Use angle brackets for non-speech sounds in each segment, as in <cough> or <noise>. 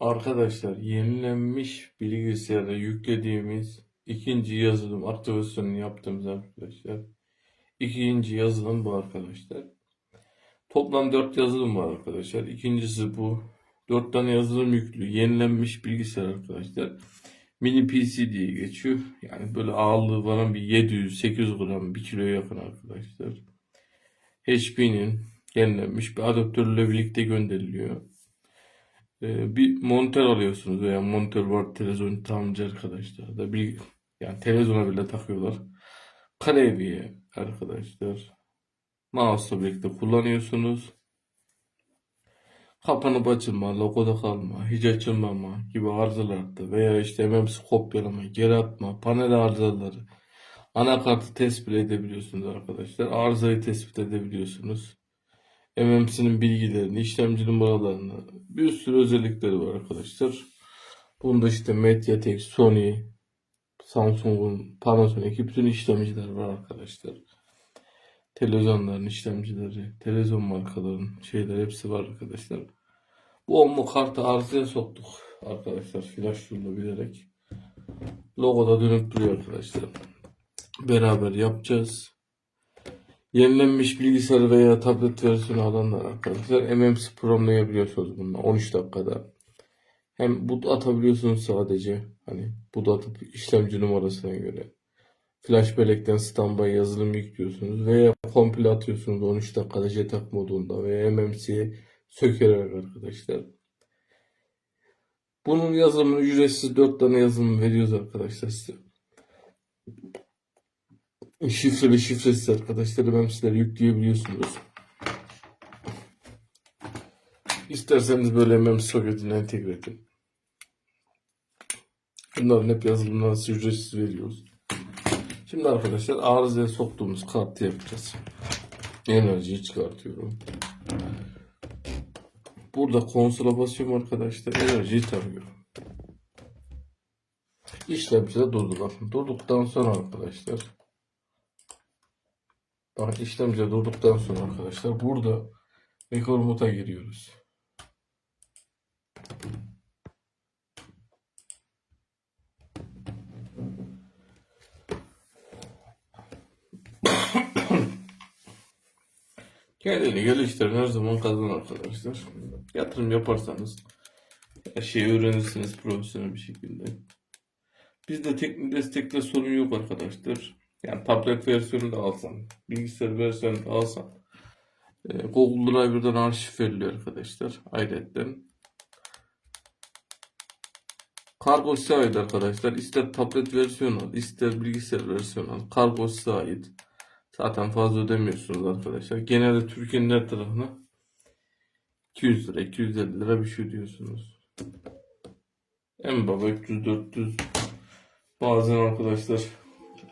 Arkadaşlar yenilenmiş bilgisayara yüklediğimiz ikinci yazılım aktivasyonunu yaptığımız arkadaşlar. İkinci yazılım bu arkadaşlar. Toplam 4 yazılım var arkadaşlar. İkincisi bu. 4 tane yazılım yüklü. Yenilenmiş bilgisayar arkadaşlar. Mini PC diye geçiyor. Yani böyle ağırlığı falan bir 700-800 gram 1 kiloya yakın arkadaşlar. HP'nin yenilenmiş bir adaptörle birlikte gönderiliyor. Ee, bir monitör alıyorsunuz veya monitör var televizyon tamirci arkadaşlar da bir yani televizyona bile takıyorlar. Klavye arkadaşlar mouse'la birlikte kullanıyorsunuz. Kapanıp açılma, logoda kalma, hiç açılmama gibi arızalarda veya işte MMC kopyalama, geri atma, panel arızaları, anakartı tespit edebiliyorsunuz arkadaşlar. Arızayı tespit edebiliyorsunuz. MMC'nin bilgilerini, işlemci numaralarını, bir sürü özellikleri var arkadaşlar. Bunda işte Mediatek, Sony, Samsung'un, Panasonic bütün işlemciler var arkadaşlar. Televizyonların işlemcileri, televizyon markaların şeyler hepsi var arkadaşlar. Bu onlu kartı arızaya soktuk arkadaşlar flash tool'la bilerek. Logo da dönüp duruyor arkadaşlar. Beraber yapacağız. Yenilenmiş bilgisayar veya tablet versiyonu alanlar arkadaşlar MMC Pro'layabiliyorsunuz bununla 13 dakikada. Hem boot atabiliyorsunuz sadece. Hani boot atıp işlemci numarasına göre. Flash bellekten standby yazılım yüklüyorsunuz veya komple atıyorsunuz 13 dakikada JTAG modunda veya MMC'ye sökerek arkadaşlar. Bunun yazılımını ücretsiz 4 tane yazılım veriyoruz arkadaşlar size. Şifreli şifresiz arkadaşlar MMC'leri yükleyebiliyorsunuz. İsterseniz böyle MMC soketine entegre edin. Bunların hep yazılımlarını ücretsiz veriyoruz. Şimdi arkadaşlar arızaya soktuğumuz kartı yapacağız. Enerjiyi çıkartıyorum. Burada konsola basıyorum arkadaşlar. Enerjiyi tarıyorum. İşlemcide durdu bakın. Durduktan sonra arkadaşlar. Bakın işlemcide durduktan sonra arkadaşlar. Burada Record giriyoruz. <coughs> Kendini geliştirin her zaman kazanır arkadaşlar. Yatırım yaparsanız her şeyi öğrenirsiniz profesyonel bir şekilde. Bizde teknik destekle sorun yok arkadaşlar. Yani tablet versiyonu da alsan, bilgisayar versiyonu da alsan e, Google Drive'dan arşiv veriliyor arkadaşlar ayrıca. Kargo size ait arkadaşlar. İster tablet versiyonu al, ister bilgisayar versiyonu al. Kargo size ait. Zaten fazla ödemiyorsunuz arkadaşlar. Genelde Türkiye'nin her tarafına 200 lira, 250 lira bir şey ödüyorsunuz. En baba 300-400 bazen arkadaşlar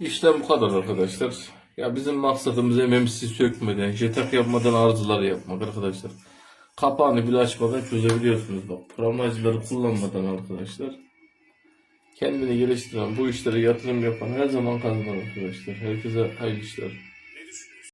İşlem bu kadar arkadaşlar. Ya bizim maksadımız MMC sökmeden, jetak yapmadan arızaları yapmak arkadaşlar. Kapağını bile açmadan çözebiliyorsunuz bak. Programlacıları kullanmadan arkadaşlar. Kendini geliştiren, bu işlere yatırım yapan her zaman kazanır arkadaşlar. Herkese hayırlı işler.